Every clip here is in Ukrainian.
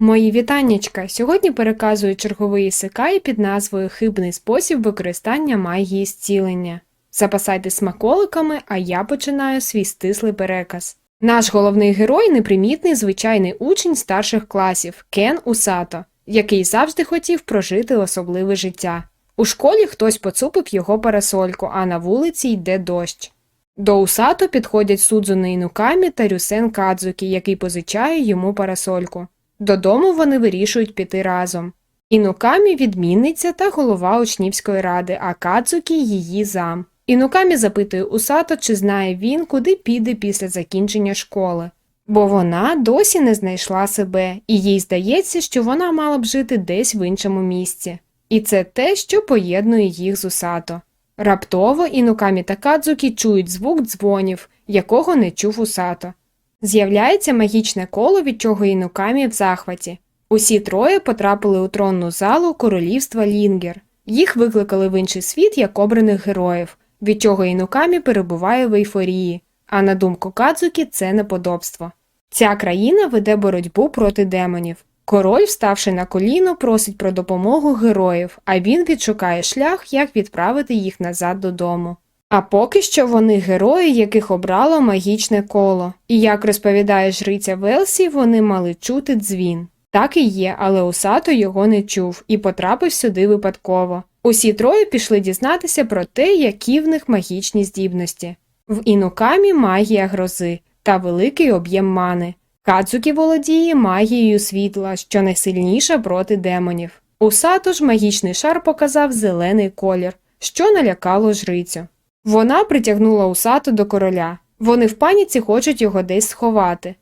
Мої вітаннячка! Сьогодні переказую черговий ісекай під назвою Хибний спосіб використання магії зцілення. Запасайтесь смаколиками, а я починаю свій стислий переказ. Наш головний герой непримітний звичайний учень старших класів Кен Усато, який завжди хотів прожити особливе життя. У школі хтось поцупив його парасольку, а на вулиці йде дощ. До Усато підходять Судзуне Інукамі та Рюсен Кадзукі, який позичає йому парасольку. Додому вони вирішують піти разом. Інукамі відмінниця та голова учнівської ради, а Кадзукі її зам. Інукамі запитує Усато, чи знає він, куди піде після закінчення школи. Бо вона досі не знайшла себе, і їй здається, що вона мала б жити десь в іншому місці. І це те, що поєднує їх з Усато. Раптово Інукамі та Кадзукі чують звук дзвонів, якого не чув Усато. З'являється магічне коло, від чого Інукамі в захваті. Усі троє потрапили у тронну залу королівства Лінгер. Їх викликали в інший світ як обраних героїв, від чого Інукамі перебуває в ейфорії, а на думку Кадзукі це неподобство. Ця країна веде боротьбу проти демонів. Король, вставши на коліно, просить про допомогу героїв, а він відшукає шлях, як відправити їх назад додому. А поки що вони герої, яких обрало магічне коло, і як розповідає жриця Велсі, вони мали чути дзвін. Так і є, але Усато його не чув і потрапив сюди випадково. Усі троє пішли дізнатися про те, які в них магічні здібності. В інукамі магія грози та великий об'єм мани. Кадзукі володіє магією світла, що найсильніша проти демонів. Усато ж магічний шар показав зелений колір, що налякало жрицю. Вона притягнула Усато до короля. Вони в паніці хочуть його десь сховати.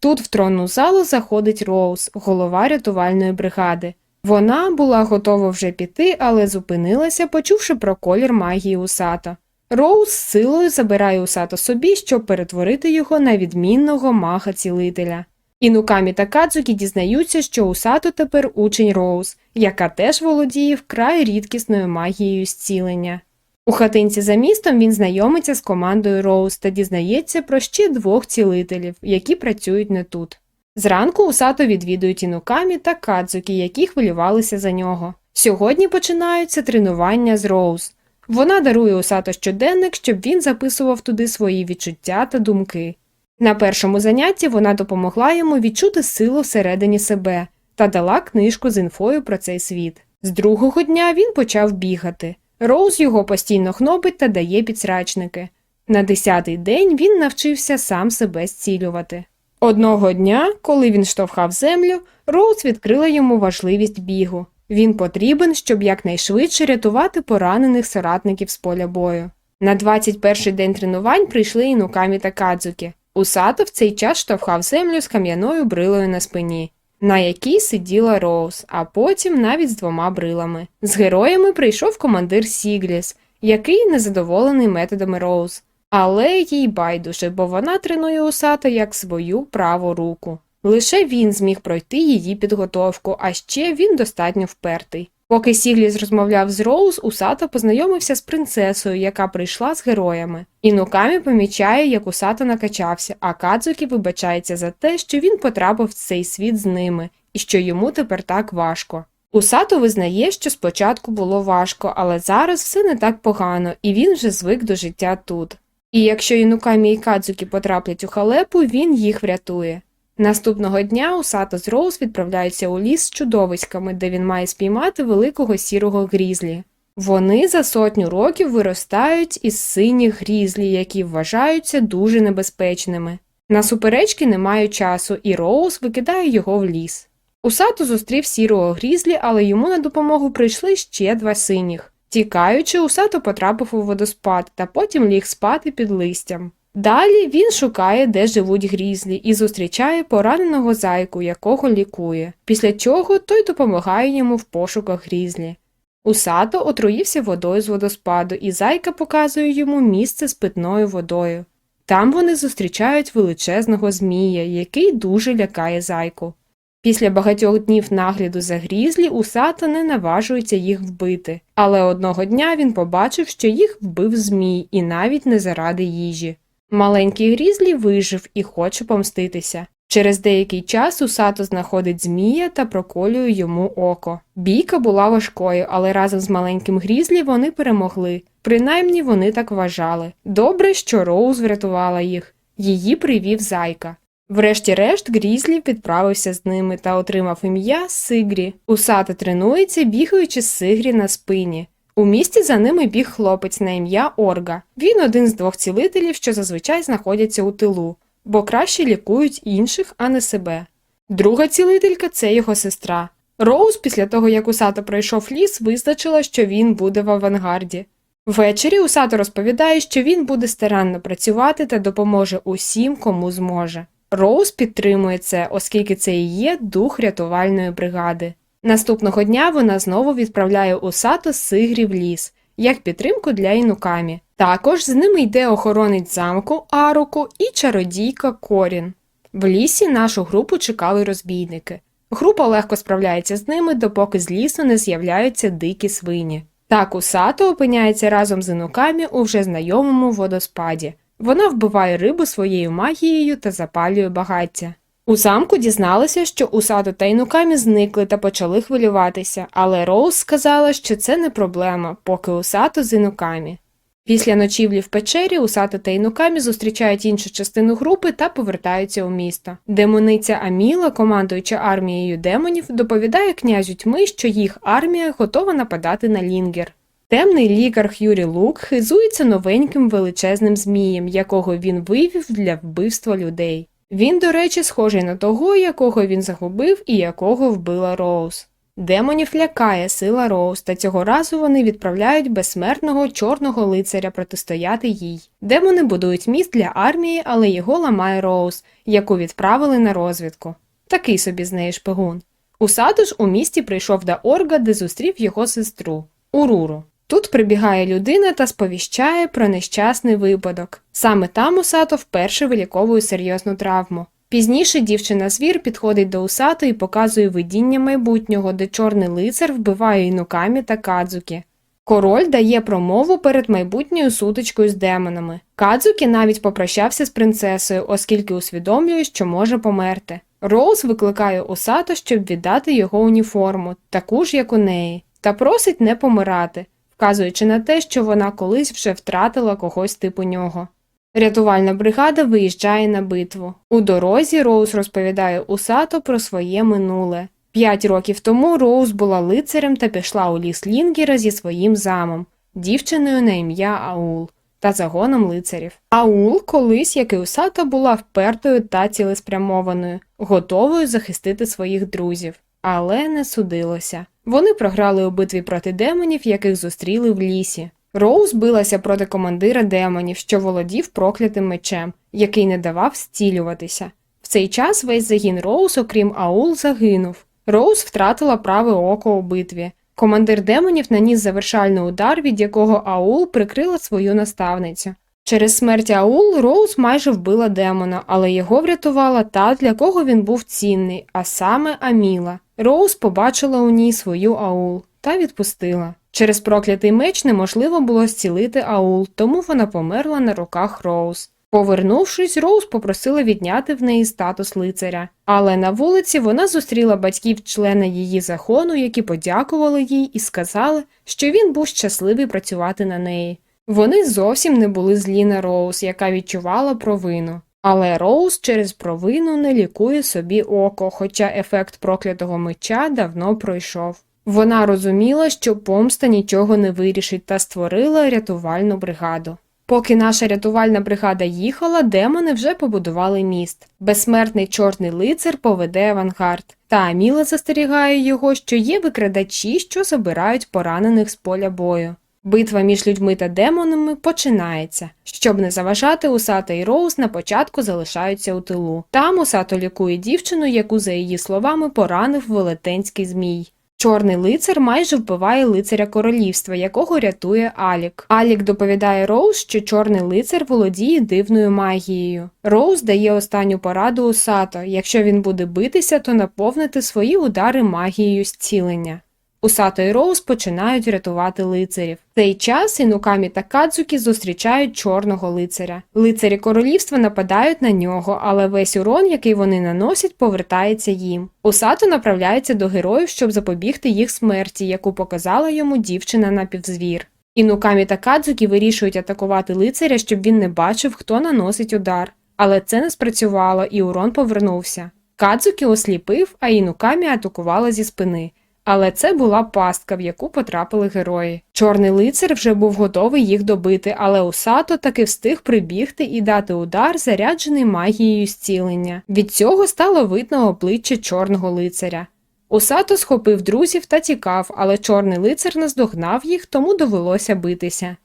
Тут в тронну залу заходить Роуз, голова рятувальної бригади. Вона була готова вже піти, але зупинилася, почувши про колір магії Усато. Роуз силою забирає Усато собі, щоб перетворити його на відмінного мага-цілителя. Інукамі та Кадзукі дізнаються, що Усато тепер учень Роуз, яка теж володіє вкрай рідкісною магією зцілення. У хатинці за містом він знайомиться з командою Роуз та дізнається про ще двох цілителів, які працюють не тут. Зранку Усато відвідують Інукамі та Кадзукі, які хвилювалися за нього. Сьогодні починаються тренування з Роуз. Вона дарує Усато щоденник, щоб він записував туди свої відчуття та думки. На першому занятті вона допомогла йому відчути силу всередині себе та дала книжку з інфою про цей світ. З другого дня він почав бігати. Роуз його постійно хнобить та дає підсрачники. На десятий день він навчився сам себе зцілювати. Одного дня, коли він штовхав землю, Роуз відкрила йому важливість бігу. Він потрібен, щоб якнайшвидше рятувати поранених соратників з поля бою. На 21-й день тренувань прийшли інукамі та Кадзуки. Усато в цей час штовхав землю з кам'яною брилою на спині, на якій сиділа Роуз, а потім навіть з двома брилами. З героями прийшов командир Сігліс, який незадоволений методами Роуз. Але їй байдуже, бо вона тренує Усато як свою праву руку. Лише він зміг пройти її підготовку, а ще він достатньо впертий. Поки Сігліс розмовляв з Роуз, Усато познайомився з принцесою, яка прийшла з героями. Інукамі помічає, як Усато накачався, а Кадзукі вибачається за те, що він потрапив в цей світ з ними і що йому тепер так важко. Усато визнає, що спочатку було важко, але зараз все не так погано, і він вже звик до життя тут. І якщо Інукамі і Кадзукі потраплять у халепу, він їх врятує. Наступного дня Усато з Роуз відправляються у ліс з чудовиськами, де він має спіймати великого сірого грізлі. Вони за сотню років виростають із синіх грізлі, які вважаються дуже небезпечними. На суперечки немає часу, і Роуз викидає його в ліс. Усато зустрів сірого грізлі, але йому на допомогу прийшли ще два синіх. Тікаючи, Усато потрапив у водоспад та потім ліг спати під листям. Далі він шукає, де живуть грізлі, і зустрічає пораненого зайку, якого лікує, після чого той допомагає йому в пошуках грізлі. Усато отруївся водою з водоспаду, і зайка показує йому місце з питною водою. Там вони зустрічають величезного змія, який дуже лякає зайку. Після багатьох днів нагляду за грізлі Усато не наважується їх вбити, але одного дня він побачив, що їх вбив змій і навіть не заради їжі. Маленький Грізлі вижив і хоче помститися. Через деякий час Усато знаходить змія та проколює йому око. Бійка була важкою, але разом з маленьким Грізлі вони перемогли. Принаймні вони так вважали. Добре, що Роуз врятувала їх. Її привів зайка. Врешті-решт Грізлі відправився з ними та отримав ім'я Сигрі. Усата тренується, бігаючи з Сигрі на спині. У місті за ними біг хлопець на ім'я Орга. Він один з двох цілителів, що зазвичай знаходяться у тилу, бо краще лікують інших, а не себе. Друга цілителька це його сестра. Роуз, після того як Усато пройшов ліс, визначила, що він буде в авангарді. Ввечері Усато розповідає, що він буде старанно працювати та допоможе усім, кому зможе. Роуз підтримує це, оскільки це і є дух рятувальної бригади. Наступного дня вона знову відправляє Усато Сигрі в ліс, як підтримку для інукамі. Також з ними йде охоронець замку Аруку і чародійка Корін. В лісі нашу групу чекали розбійники. Група легко справляється з ними, допоки з лісу не з'являються дикі свині. Так Усато опиняється разом з інукамі у вже знайомому водоспаді. Вона вбиває рибу своєю магією та запалює багаття. У замку дізналися, що Усато та Інукамі зникли та почали хвилюватися, але Роуз сказала, що це не проблема, поки Усато з Інукамі. Після ночівлі в печері Усато та Інукамі зустрічають іншу частину групи та повертаються у місто. Демониця Аміла, командуюча армією демонів, доповідає князю тьми, що їх армія готова нападати на Лінгер. Темний лікар Х'юрі Лук хизується новеньким величезним змієм, якого він вивів для вбивства людей. Він, до речі, схожий на того, якого він загубив і якого вбила Роуз. Демонів лякає сила Роуз, та цього разу вони відправляють безсмертного чорного лицаря протистояти їй. Демони будують міст для армії, але його ламає Роуз, яку відправили на розвідку. Такий собі з неї шпигун. Усадо ж у місті прийшов до Орга, де зустрів його сестру Уруру. Тут прибігає людина та сповіщає про нещасний випадок. Саме там Усато вперше виліковує серйозну травму. Пізніше дівчина звір підходить до Усато і показує видіння майбутнього, де чорний лицар вбиває інукамі та кадзукі. Король дає промову перед майбутньою сутичкою з демонами. Кадзукі навіть попрощався з принцесою, оскільки усвідомлює, що може померти. Роуз викликає Усато, щоб віддати його уніформу, таку ж, як у неї, та просить не помирати вказуючи на те, що вона колись вже втратила когось типу нього. Рятувальна бригада виїжджає на битву. У дорозі Роуз розповідає Усато про своє минуле. П'ять років тому Роуз була лицарем та пішла у ліс Лінгера зі своїм замом, дівчиною на ім'я Аул та загоном лицарів. Аул колись, як і Усато, була впертою та цілеспрямованою, готовою захистити своїх друзів, але не судилося. Вони програли у битві проти демонів, яких зустріли в лісі. Роуз билася проти командира демонів, що володів проклятим мечем, який не давав зцілюватися. В цей час весь загін Роуз, окрім Аул, загинув. Роуз втратила праве око у битві. Командир демонів наніс завершальний удар, від якого Аул прикрила свою наставницю. Через смерть Аул Роуз майже вбила демона, але його врятувала та, для кого він був цінний, а саме Аміла. Роуз побачила у ній свою аул та відпустила. Через проклятий меч неможливо було зцілити аул, тому вона померла на руках Роуз. Повернувшись, Роуз попросила відняти в неї статус лицаря, але на вулиці вона зустріла батьків члена її закону, які подякували їй і сказали, що він був щасливий працювати на неї. Вони зовсім не були злі на Роуз, яка відчувала провину. Але Роуз через провину не лікує собі око, хоча ефект проклятого меча давно пройшов. Вона розуміла, що помста нічого не вирішить та створила рятувальну бригаду. Поки наша рятувальна бригада їхала, демони вже побудували міст. Безсмертний чорний лицар поведе авангард, та Аміла застерігає його, що є викрадачі, що забирають поранених з поля бою. Битва між людьми та демонами починається. Щоб не заважати, Усата і Роуз на початку залишаються у тилу. Там Усато лікує дівчину, яку, за її словами, поранив велетенський змій. Чорний лицар майже вбиває лицаря королівства, якого рятує Алік. Алік доповідає Роуз, що чорний лицар володіє дивною магією. Роуз дає останню пораду Усато. Якщо він буде битися, то наповнити свої удари магією зцілення. Усато і Роуз починають рятувати лицарів. В цей час Інукамі та Кадзукі зустрічають чорного лицаря. Лицарі королівства нападають на нього, але весь урон, який вони наносять, повертається їм. Усато направляється до героїв, щоб запобігти їх смерті, яку показала йому дівчина напівзвір. Інукамі та Кадзукі вирішують атакувати лицаря, щоб він не бачив, хто наносить удар. Але це не спрацювало, і урон повернувся. Кадзукі осліпив, а Інукамі атакувала зі спини. Але це була пастка, в яку потрапили герої. Чорний лицар вже був готовий їх добити, але Усато таки встиг прибігти і дати удар, заряджений магією зцілення. Від цього стало видно обличчя чорного лицаря. Усато схопив друзів та тікав, але чорний лицар наздогнав їх, тому довелося битися.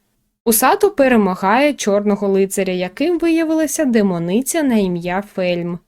Усато перемагає чорного лицаря, яким виявилася демониця на ім'я Фельм.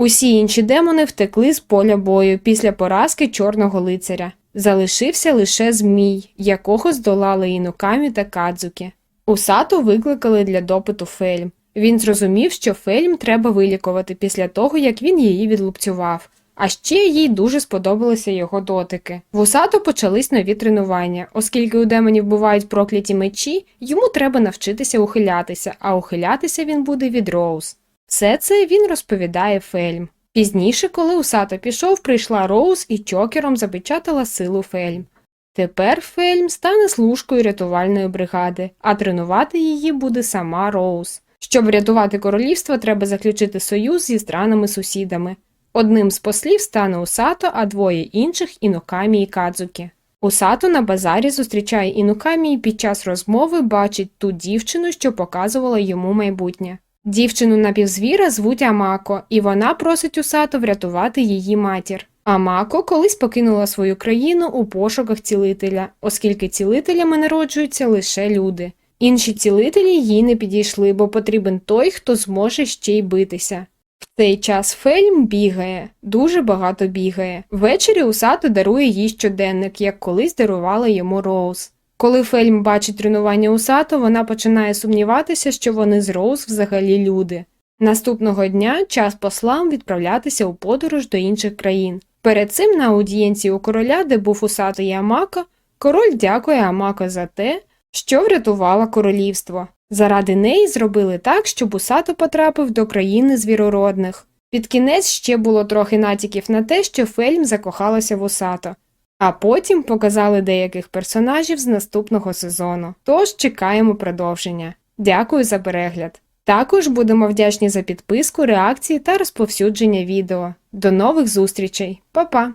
Усі інші демони втекли з поля бою після поразки чорного лицаря. Залишився лише змій, якого здолали Інукамі та Кадзуки. Усато викликали для допиту Фельм. Він зрозумів, що Фельм треба вилікувати після того, як він її відлупцював. А ще їй дуже сподобалися його дотики. В Усато почались нові тренування, оскільки у демонів бувають прокляті мечі, йому треба навчитися ухилятися, а ухилятися він буде від Роуз. Все це він розповідає Фельм. Пізніше, коли Усато пішов, прийшла Роуз і чокером запечатала силу Фельм. Тепер Фельм стане служкою рятувальної бригади, а тренувати її буде сама Роуз. Щоб врятувати королівство, треба заключити союз зі странами-сусідами. Одним з послів стане Усато, а двоє інших Інокамі і Кадзукі. Усато на базарі зустрічає Інукамі і під час розмови бачить ту дівчину, що показувала йому майбутнє. Дівчину напівзвіра звуть Амако, і вона просить Усато врятувати її матір. Амако колись покинула свою країну у пошуках цілителя, оскільки цілителями народжуються лише люди. Інші цілителі їй не підійшли, бо потрібен той, хто зможе ще й битися. В цей час Фельм бігає, дуже багато бігає. Ввечері Усато дарує їй щоденник, як колись дарувала йому Роуз. Коли Фельм бачить тренування Усато, вона починає сумніватися, що вони з Роуз взагалі люди. Наступного дня час послам відправлятися у подорож до інших країн. Перед цим на аудієнції у короля, де був Усато і Амако, король дякує Амако за те, що врятувала королівство. Заради неї зробили так, щоб Усато потрапив до країни звірородних. Під кінець ще було трохи натяків на те, що Фельм закохалася в Усато. А потім показали деяких персонажів з наступного сезону. Тож чекаємо продовження. Дякую за перегляд. Також будемо вдячні за підписку, реакції та розповсюдження відео. До нових зустрічей, Па-па!